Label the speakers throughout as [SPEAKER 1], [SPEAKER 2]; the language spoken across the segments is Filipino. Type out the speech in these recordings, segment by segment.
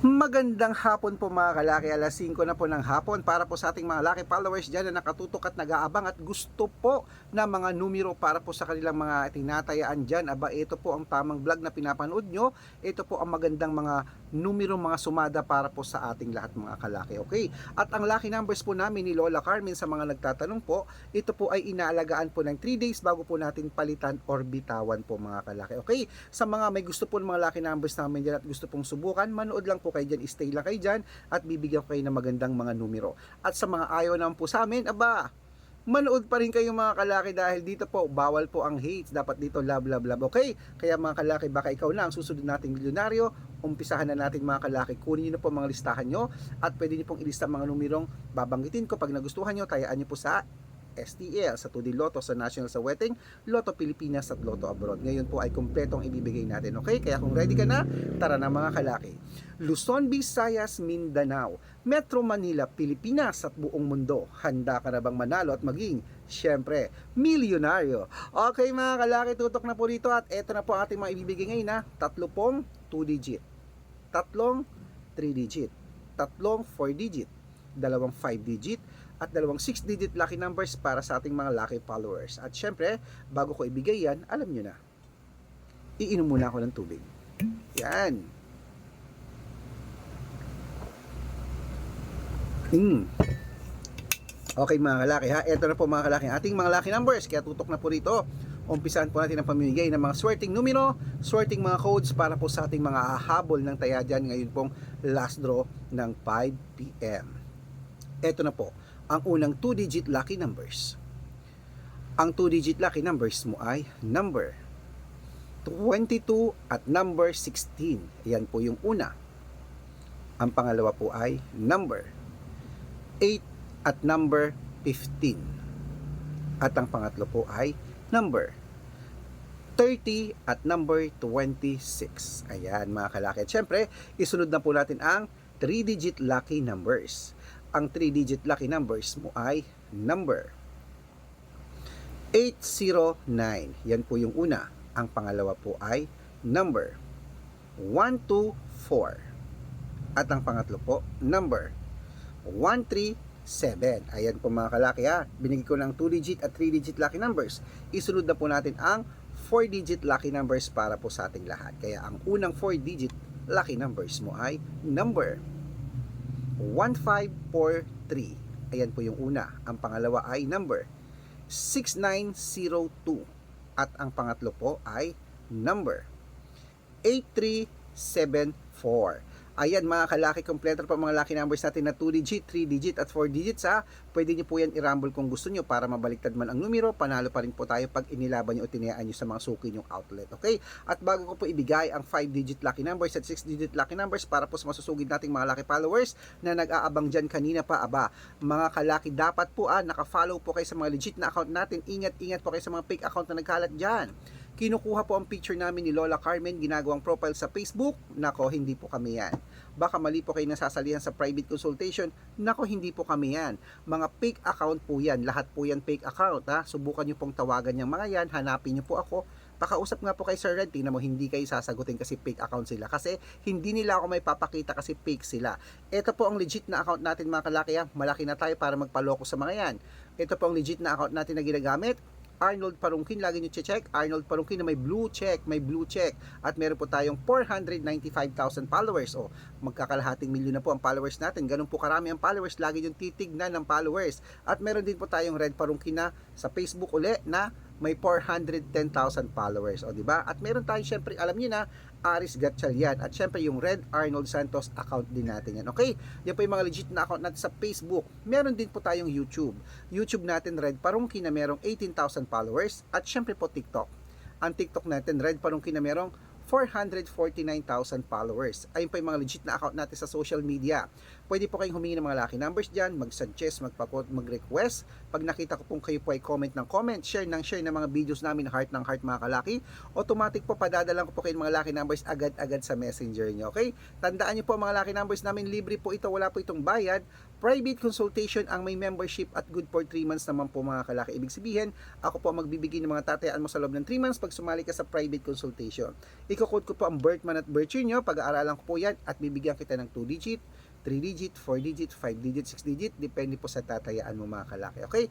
[SPEAKER 1] Magandang hapon po mga kalaki, alas 5 na po ng hapon para po sa ating mga laki followers dyan na nakatutok at nag-aabang at gusto po na mga numero para po sa kanilang mga tinatayaan dyan. Aba, ito po ang tamang vlog na pinapanood nyo. Ito po ang magandang mga numero, mga sumada para po sa ating lahat mga kalaki. Okay? At ang lucky numbers po namin ni Lola Carmen sa mga nagtatanong po, ito po ay inaalagaan po ng 3 days bago po natin palitan or bitawan po mga kalaki. Okay? Sa mga may gusto po ng mga lucky numbers namin dyan at gusto pong subukan, manood lang po kayo dyan, stay lang kayo dyan at bibigyan ko kayo ng magandang mga numero. At sa mga ayaw naman po sa amin, aba, manood pa rin kayo mga kalaki dahil dito po bawal po ang hates dapat dito love love love. Okay? Kaya mga kalaki baka ikaw na ang susunod nating milyonaryo. Umpisahan na natin mga kalaki. Kunin niyo na po mga listahan nyo at pwede niyo pong ilista mga numerong babanggitin ko. Pag nagustuhan nyo tayaan niyo po sa STL sa 2D Lotto sa National sa Wedding, Lotto Pilipinas at Lotto Abroad. Ngayon po ay kumpletong ibibigay natin. Okay? Kaya kung ready ka na, tara na mga kalaki. Luzon, Visayas, Mindanao, Metro Manila, Pilipinas at buong mundo. Handa ka na bang manalo at maging, syempre, milyonaryo? Okay mga kalaki, tutok na po dito at eto na po ating mga ibibigay ngayon na tatlo pong 2 digit, tatlong 3 digit, tatlong 4 digit, dalawang 5 digit, at dalawang 6-digit lucky numbers para sa ating mga lucky followers. At syempre, bago ko ibigay yan, alam nyo na, iinom muna ako ng tubig. Yan. Mm. Okay mga kalaki ha, ito na po mga kalaki, ating mga lucky numbers, kaya tutok na po rito. Umpisahan po natin ang pamimigay ng mga swerting numero, swerting mga codes para po sa ating mga habol ng taya dyan ngayon pong last draw ng 5 p.m. Ito na po, ang unang 2-digit lucky numbers. Ang 2-digit lucky numbers mo ay number 22 at number 16. Yan po yung una. Ang pangalawa po ay number 8 at number 15. At ang pangatlo po ay number 30 at number 26. Ayan mga kalaki. At syempre, isunod na po natin ang 3-digit lucky numbers ang 3-digit lucky numbers mo ay number 809. Yan po yung una. Ang pangalawa po ay number 124. At ang pangatlo po, number 137. Ayan po mga kalaki ha. Binigay ko ng 2-digit at 3-digit lucky numbers. Isunod na po natin ang 4-digit lucky numbers para po sa ating lahat. Kaya ang unang 4-digit lucky numbers mo ay number 1543. Ayan po yung una. Ang pangalawa ay number 6902. At ang pangatlo po ay number 8374. Ayan mga kalaki, kompleto po mga lucky numbers natin na 2 digit, 3 digit at 4 digits ha. Pwede nyo po yan i-rumble kung gusto nyo para mabaliktad man ang numero. Panalo pa rin po tayo pag inilaban nyo o tinayaan nyo sa mga suki nyong outlet. Okay? At bago ko po ibigay ang 5 digit lucky numbers at 6 digit lucky numbers para po sa masusugid nating mga lucky followers na nag-aabang dyan kanina pa aba. Mga kalaki dapat po ah, naka-follow po kayo sa mga legit na account natin. Ingat-ingat po kayo sa mga fake account na nagkalat dyan kinukuha po ang picture namin ni Lola Carmen, ginagawang profile sa Facebook, nako, hindi po kami yan. Baka mali po kayo nasasalihan sa private consultation, nako, hindi po kami yan. Mga fake account po yan, lahat po yan fake account, ha? Subukan nyo pong tawagan yung mga yan, hanapin nyo po ako, Pakausap nga po kay Sir Red, tingnan mo hindi kayo sasagutin kasi fake account sila. Kasi hindi nila ako may papakita kasi fake sila. Ito po ang legit na account natin mga kalaki. ha. Malaki na tayo para magpaloko sa mga yan. Ito po ang legit na account natin na ginagamit. Arnold Parungkin, lagi nyo check Arnold Parungkin na may blue check, may blue check. At meron po tayong 495,000 followers. O, magkakalahating milyon na po ang followers natin. Ganun po karami ang followers, lagi yung titignan ng followers. At meron din po tayong Red Parungkin na sa Facebook uli na may 410,000 followers. O, di ba? At meron tayong syempre, alam niyo na, Aris Gatchalian. At syempre yung Red Arnold Santos account din natin yan. Okay? Yan po yung mga legit na account natin sa Facebook. Meron din po tayong YouTube. YouTube natin Red Parungki na merong 18,000 followers. At syempre po TikTok. Ang TikTok natin Red Parungki na merong 449,000 followers. Ayun pa yung mga legit na account natin sa social media. Pwede po kayong humingi ng mga lucky numbers dyan, mag-suggest, magpapot, mag-request. Pag nakita ko pong kayo po ay comment ng comment, share ng share ng mga videos namin, heart ng heart mga kalaki, automatic po padadalan ko po kayo ng mga lucky numbers agad-agad sa messenger nyo. Okay? Tandaan nyo po mga lucky numbers namin, libre po ito, wala po itong bayad. Private consultation ang may membership at good for 3 months naman po mga kalaki. Ibig sabihin, ako po ang magbibigay ng mga tatayaan mo sa loob ng 3 months pag sumali ka sa private consultation. Iko-code ko po ang birth month at birth year nyo. Pag-aaralan ko po yan at bibigyan kita ng 2 digit, 3 digit, 4 digit, 5 digit, 6 digit. Depende po sa tatayaan mo mga kalaki. Okay?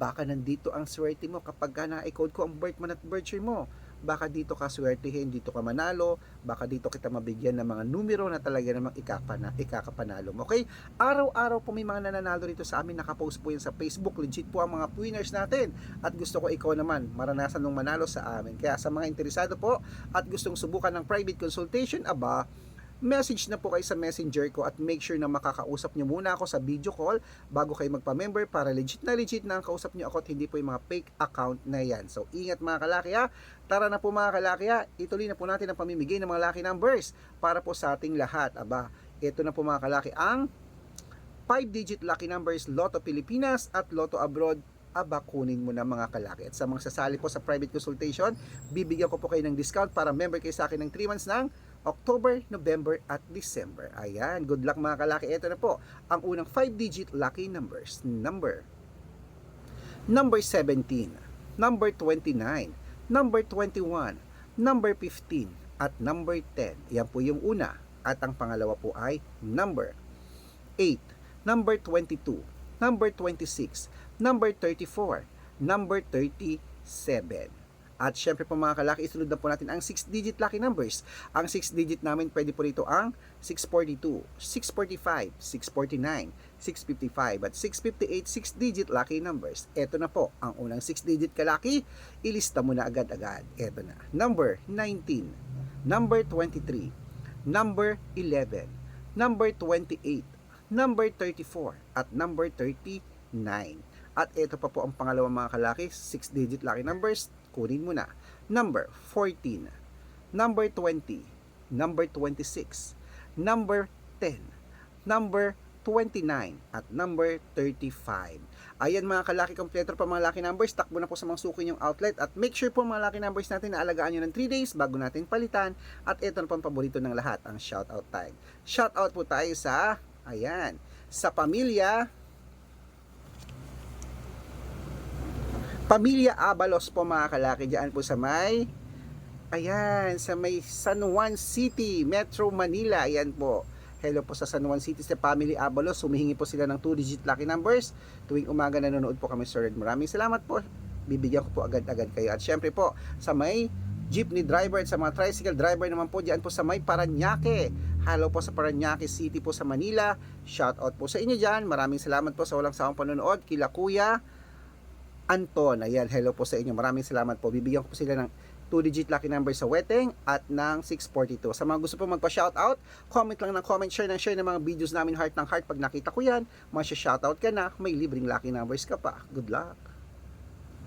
[SPEAKER 1] Baka nandito ang swerte mo kapag ka na-code ko ang birth month at birth year mo. Baka dito ka swertihin, dito ka manalo, baka dito kita mabigyan ng mga numero na talaga namang ikapana, ikakapanalo mo. Okay? Araw-araw po may mga nananalo rito sa amin. Nakapost po yan sa Facebook. Legit po ang mga winners natin. At gusto ko ikaw naman maranasan ng manalo sa amin. Kaya sa mga interesado po at gustong subukan ng private consultation, aba, message na po kayo sa messenger ko at make sure na makakausap nyo muna ako sa video call bago kayo magpa-member para legit na legit na ang kausap nyo ako at hindi po yung mga fake account na yan. So ingat mga kalaki ha. Tara na po mga kalaki ha. Ituloy na po natin ang pamimigay ng mga lucky numbers para po sa ating lahat. Aba, ito na po mga kalaki ang 5-digit lucky numbers Lotto Pilipinas at Lotto Abroad aba kunin mo na mga kalaki. At sa mga sasali po sa private consultation, bibigyan ko po kayo ng discount para member kayo sa akin ng 3 months ng October, November at December. Ayan, good luck mga kalaki. Ito na po ang unang 5-digit lucky numbers. Number number 17, number 29, number 21, number 15 at number 10. Yan po yung una. At ang pangalawa po ay number 8, number 22, number 26, number 34, number 37. At syempre po mga kalaki, isunod na po natin ang 6-digit lucky numbers. Ang 6-digit namin pwede po rito ang 642, 645, 649, 655 at 658 6-digit lucky numbers. Ito na po ang unang 6-digit kalaki. Ilista mo na agad-agad. Ito na. Number 19, number 23, number 11, number 28, number 34 at number 39. At ito pa po ang pangalawang mga kalaki, 6-digit lucky numbers. Kunin mo na. Number 14, number 20, number 26, number 10, number 29, at number 35. Ayan mga kalaki kompleto pa mga lucky numbers. Takbo na po sa mga suki yung outlet. At make sure po mga lucky numbers natin na alagaan nyo ng 3 days bago natin palitan. At ito na po ang paborito ng lahat, ang shoutout time. Shoutout po tayo sa, ayan, sa pamilya Pamilya Abalos po mga kalaki dyan po sa may Ayan, sa may San Juan City, Metro Manila. Ayan po. Hello po sa San Juan City sa Family Abalos. Humihingi po sila ng 2-digit lucky numbers. Tuwing umaga nanonood po kami, Sir Red. Maraming salamat po. Bibigyan ko po agad-agad kayo. At syempre po, sa may jeepney driver at sa mga tricycle driver naman po diyan po sa may Paranaque. Hello po sa Paranaque City po sa Manila. Shout out po sa inyo diyan. Maraming salamat po sa walang sawang panonood. Kila Kuya Anton. Ayan, hello po sa inyo. Maraming salamat po. Bibigyan ko po sila ng 2-digit lucky number sa Weteng at ng 642. Sa mga gusto po magpa-shoutout, comment lang ng comment, share ng share ng mga videos namin heart ng heart. Pag nakita ko yan, masya-shoutout ka na, may libreng lucky numbers ka pa. Good luck!